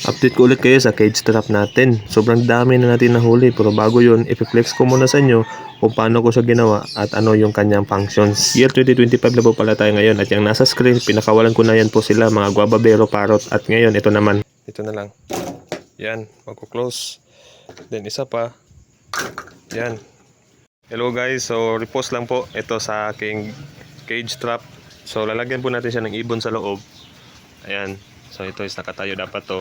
Update ko ulit kayo sa cage trap natin. Sobrang dami na natin nahuli pero bago yun, ipiflex ko muna sa inyo kung paano ko siya ginawa at ano yung kanyang functions. Year 2025 na po pala tayo ngayon at yung nasa screen, pinakawalan ko na yan po sila mga guababero, parrot at ngayon ito naman. Ito na lang. Yan, magko-close. Then isa pa. Yan. Hello guys, so repost lang po ito sa aking cage trap. So lalagyan po natin siya ng ibon sa loob. Ayan. So ito is nakatayo dapat to.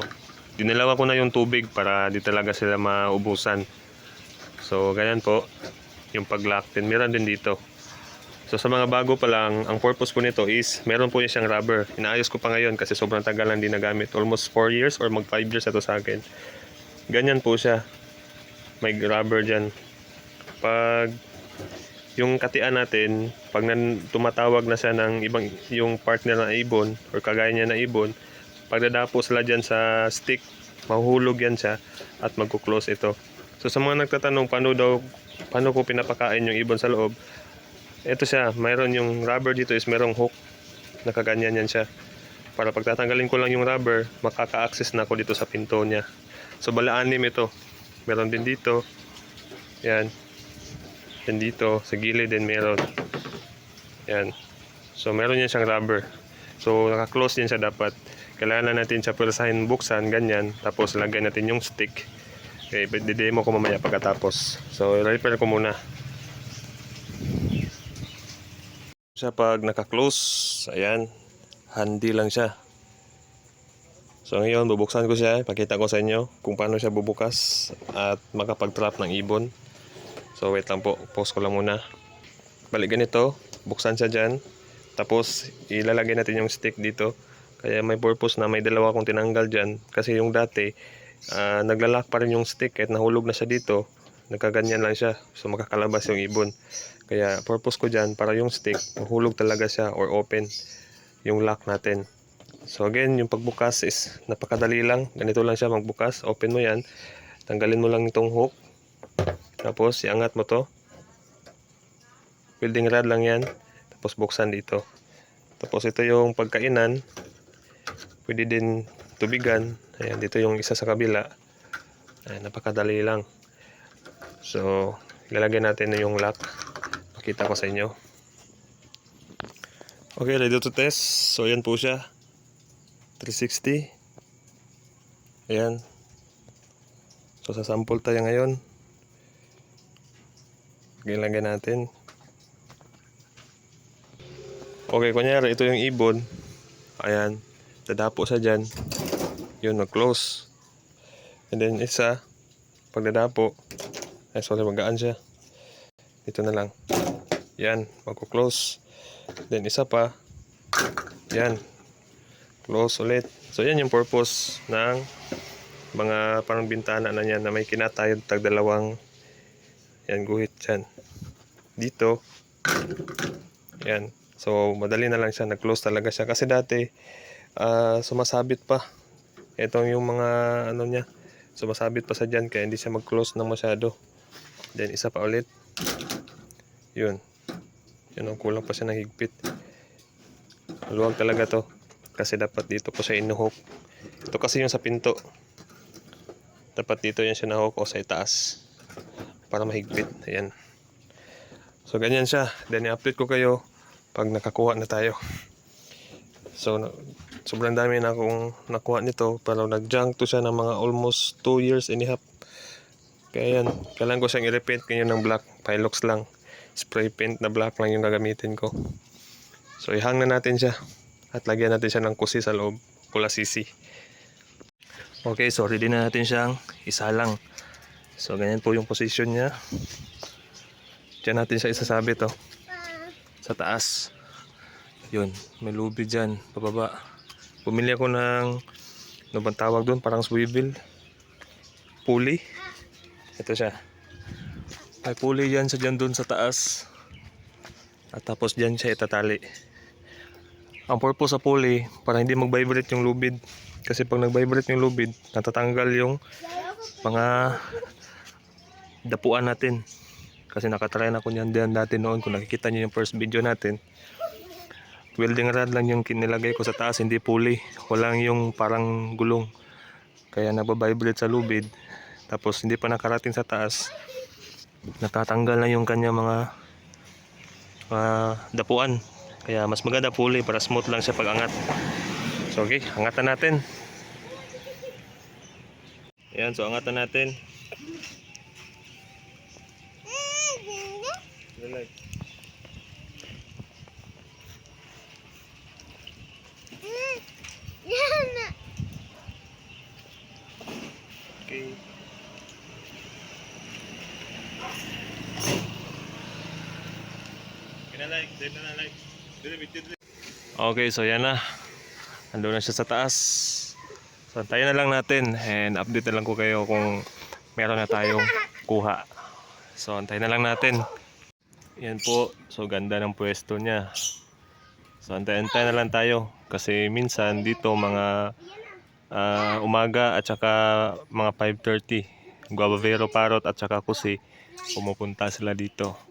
Dinalawa ko na yung tubig para di talaga sila maubusan. So ganyan po yung pag-lock. Then meron din dito. So sa mga bago pa lang, ang purpose po nito is meron po niya siyang rubber. Inaayos ko pa ngayon kasi sobrang tagal lang din nagamit. Almost 4 years or mag 5 years na to sa akin. Ganyan po siya. May rubber dyan. Pag yung katian natin, pag tumatawag na siya ng ibang yung partner na ibon or kagaya niya na ibon, pag dadapo sila dyan sa stick, mahuhulog yan siya at magkuklose ito. So sa mga nagtatanong paano daw, paano ko pinapakain yung ibon sa loob, ito siya, mayroon yung rubber dito is merong hook, nakaganyan yan siya. Para pag tatanggalin ko lang yung rubber, makaka-access na ako dito sa pinto niya. So bala anim ito. Meron din dito. Yan. Yan dito, sa gilid din meron. Yan. So meron yan siyang rubber. So naka-close din siya dapat. Kailangan na natin siya pwersahin buksan, ganyan. Tapos lagyan natin yung stick. Okay, didemo ko mamaya pagkatapos. So repair ko muna. Siya pag naka-close, ayan, handy lang siya. So ngayon, bubuksan ko siya, pakita ko sa inyo kung paano siya bubukas at makapag-trap ng ibon. So wait lang po, pause ko lang muna. Balik ganito, buksan siya dyan. Tapos ilalagay natin yung stick dito. Kaya may purpose na may dalawa kong tinanggal dyan. Kasi yung dati, ah, naglalak pa rin yung stick kahit nahulog na siya dito. Nagkaganyan lang siya. So makakalabas yung ibon. Kaya purpose ko dyan para yung stick, mahulog talaga siya or open yung lock natin. So again, yung pagbukas is napakadali lang. Ganito lang siya magbukas. Open mo yan. Tanggalin mo lang itong hook. Tapos, iangat mo to. Welding rod lang yan. Tapos, buksan dito. Tapos, ito yung pagkainan. Pwede din tubigan. Ayan, dito yung isa sa kabila. Ayan, napakadali lang. So, ilalagay natin na yung lock. Pakita ko sa inyo. Okay, ready to test. So, ayan po siya. 360. Ayan. So, sa sample tayo ngayon. Ilagay natin. Okay, kunyari, ito yung ibon. Ayan. Dadapo sa dyan. Yun, nag-close. And then, isa. Pag dadapo. Ay, sorry, magaan siya. Ito na lang. Yan, magko-close. Then, isa pa. Yan. Close ulit. So, yan yung purpose ng mga parang bintana na yan na may kinatayod tag dalawang yan guhit dyan dito yan so madali na lang siya nag-close talaga siya kasi dati ah, sumasabit pa. Itong yung mga ano niya sumasabit pa sa dyan kaya hindi siya mag-close na masyado. Then isa pa ulit. Yun. Yun ang kulang pa siya ng higpit. Luwag talaga to kasi dapat dito po siya inuhok. Ito kasi yung sa pinto. Dapat dito yan siya nahok o sa itaas para mahigpit. Ayan. So ganyan siya. Then i-update ko kayo pag nakakuha na tayo. So sobrang dami na akong nakuha nito pero nag-junk to siya ng mga almost 2 years and a half kaya yan kailangan ko siyang i-repaint ngayon ng black Pilox lang spray paint na black lang yung gagamitin ko so ihang na natin siya at lagyan natin siya ng kusi sa loob pula sisi Okay, so ready na natin siyang isalang. So, ganyan po yung position niya. Diyan natin siya isasabit, oh. Sa taas. Yun, may lubid dyan, pababa. Bumili ako ng, ano bang tawag doon? Parang swivel. Pulley. Ito siya. May pulley dyan sa dyan doon sa taas. At tapos dyan siya itatali. Ang purpose sa pulley, para hindi mag-vibrate yung lubid. Kasi pag nag-vibrate yung lubid, natatanggal yung mga dapuan natin. Kasi nakatry na ko niyan din dati noon. Kung nakikita niyo yung first video natin, welding rod lang yung kinilagay ko sa taas, hindi pulley. Walang yung parang gulong. Kaya nagbabibrate sa lubid. Tapos hindi pa nakarating sa taas. Natatanggal na yung kanya mga mga dapuan. Kaya mas maganda puli para smooth lang siya pag angat. So okay, angatan natin. Ayan, so angatan natin. Relax. Okay. Okay, so yan na. Ando na siya sa taas. So, antayin na lang natin and update na lang ko kayo kung meron na tayong kuha. So, antayin na lang natin. Yan po. So, ganda ng pwesto niya. So, antay-antay na lang tayo. Kasi minsan dito mga ah, umaga at saka mga 5.30. Guavavero Parrot at saka Kusi pumupunta sila dito.